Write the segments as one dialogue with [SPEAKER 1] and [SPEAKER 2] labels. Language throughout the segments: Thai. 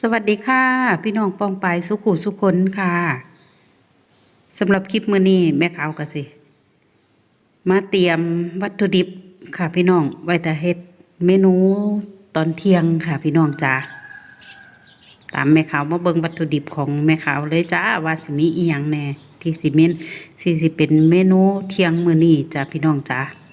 [SPEAKER 1] สวัสดีค่ะ พี่น้องปองปายสุขุสุคนค่ะสำหรับคลิปมือนี้แม่ขาวก็สิ มาเตรียมวัตถุดิบค่ะพี่น้องไว้แต่เฮ็ดเมนูตอนเที่ยงค่ะ พี่น้องจ้าตามแม่ขาวมาเบิ่งวัตถุดิบของแม่ขาวเลยจ้าว่าสิมีอีหยังแน่ที่สิเมนสิสิเป็นเมนูเที่ยงมือนี้จ้าพี่น้องจ้า เ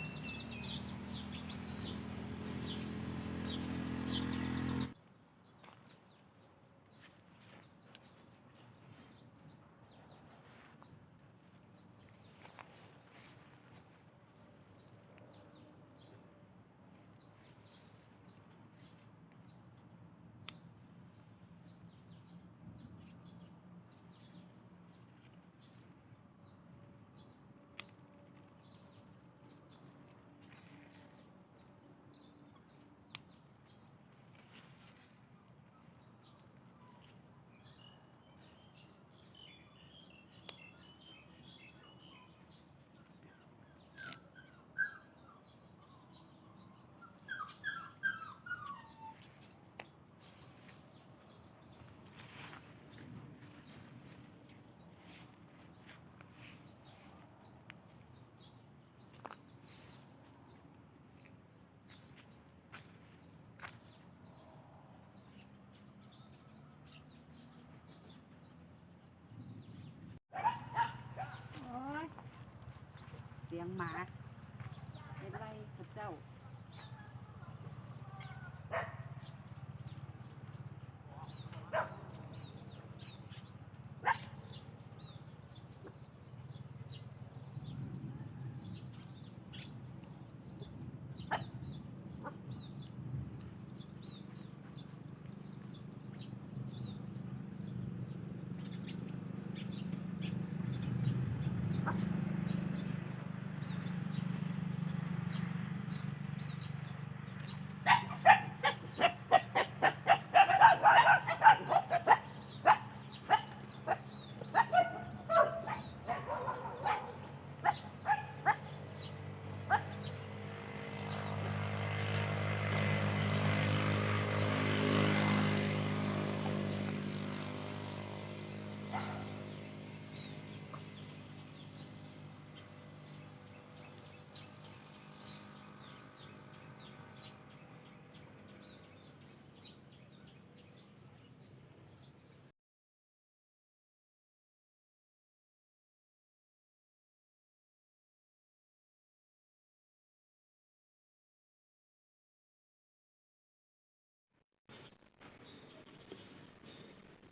[SPEAKER 1] สียงหมาเป็นไรกับเจ้า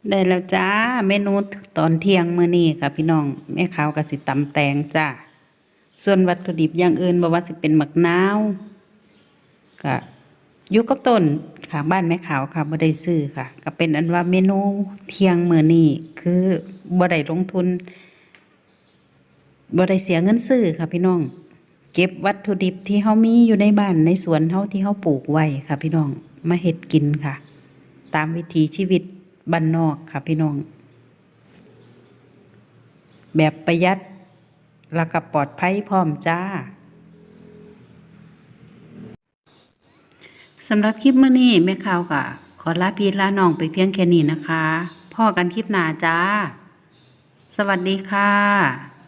[SPEAKER 1] ได้แล้วจ้าเมนูตอนเที่ยงมื้อนี้ค่ะพี่น้องแม่ขาวก็สิตำแตงจ้าส่วนวัตถุดิบอย่างอื่นบ่ว่าสิเป็นหมะนาวก็อยู่กับต้นค่ะบ้านแม่ขาวค่ะบ่ได้ซื้อค่ะ ก็เป็นอันว่าเมนูเที่ยงมื้อนี้คือบ่ได้ลงทุนบ่ได้เสียเงินซื้อค่ะพี่น้อง เก็บวัตถุดิบที่เฮามีอยู่ในบ้านในสวนเฮาที่เฮาปลูกไว้ค่ะ พี่น้องมาเฮ็ดกินค่ะ ตามวิถีชีวิต บ้านนอกค่ะพี่น้อง แบบประหยัดแล้วก็ปลอดภัยพร้อมจ้าสำหรับคลิปเมื่อนี้แม่ข่าวกะขอลาพี่ลาน้องไปเพียงแค่นี้นะคะ พ่อกันคลิปหน้าจ้า สวัสดีค่ะ